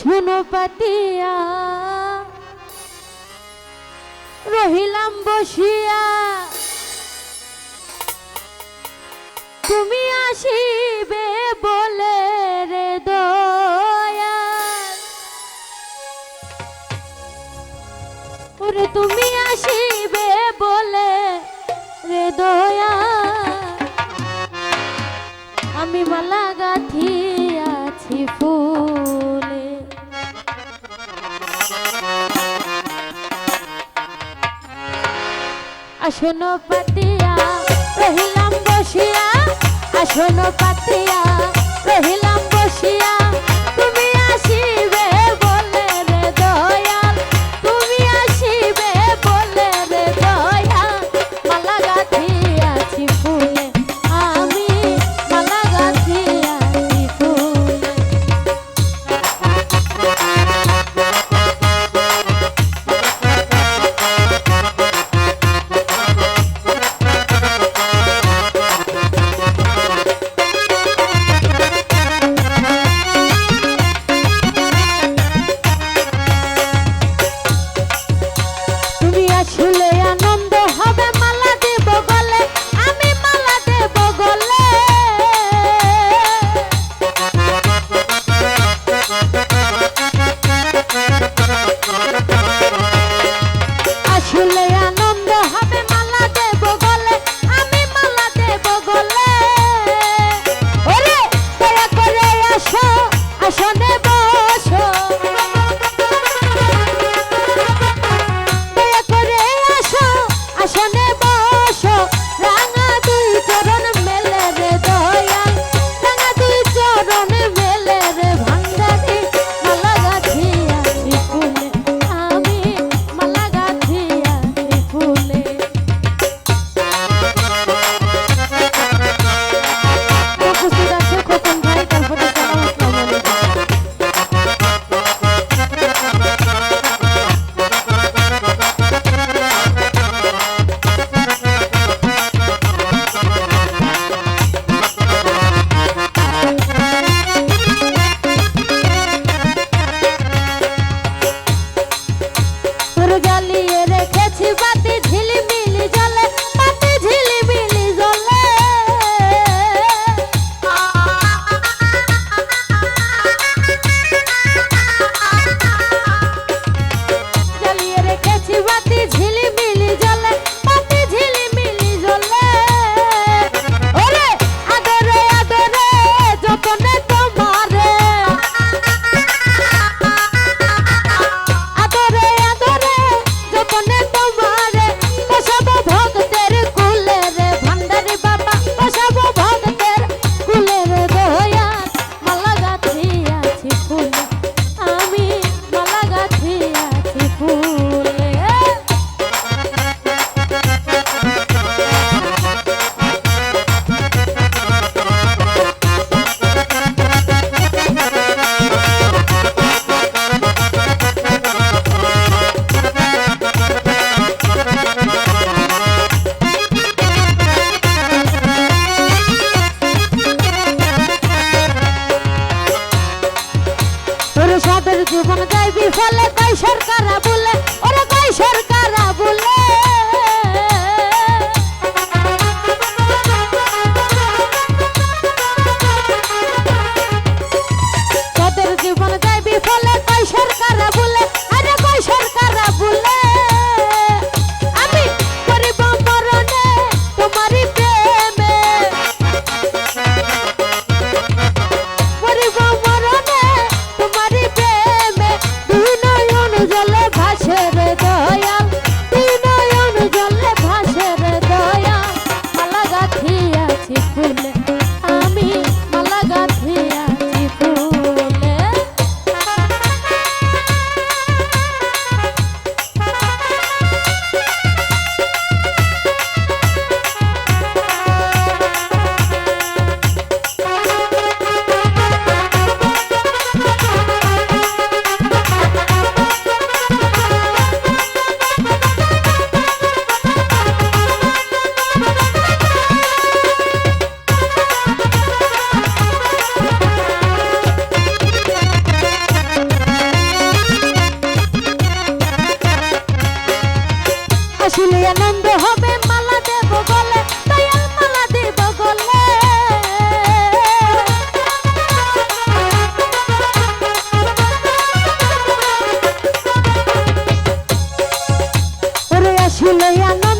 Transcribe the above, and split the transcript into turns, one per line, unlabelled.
শুনো পাতিয়া রহিলাম বসিয়া। তুমি আসিবে বলে রে দয়া ওরে তুমি আসিবে বলে রে দয়া আমি মালা গাথি আছি ফুল। আসন পাতিয়া রহিলাম বসিয়া। আসন পাতিয়া রহিলাম বসিয়া। জীবন গাইবি ফলে কয় সরকার বলে, ওরে কয় সরকার বলে। তোদের জীবন গাইবি ফলে কয় সরকার বলে আসলে আনন্দ হবে মালা দেব বলে দয়া মালা দেব বলে আসলে আনন্দ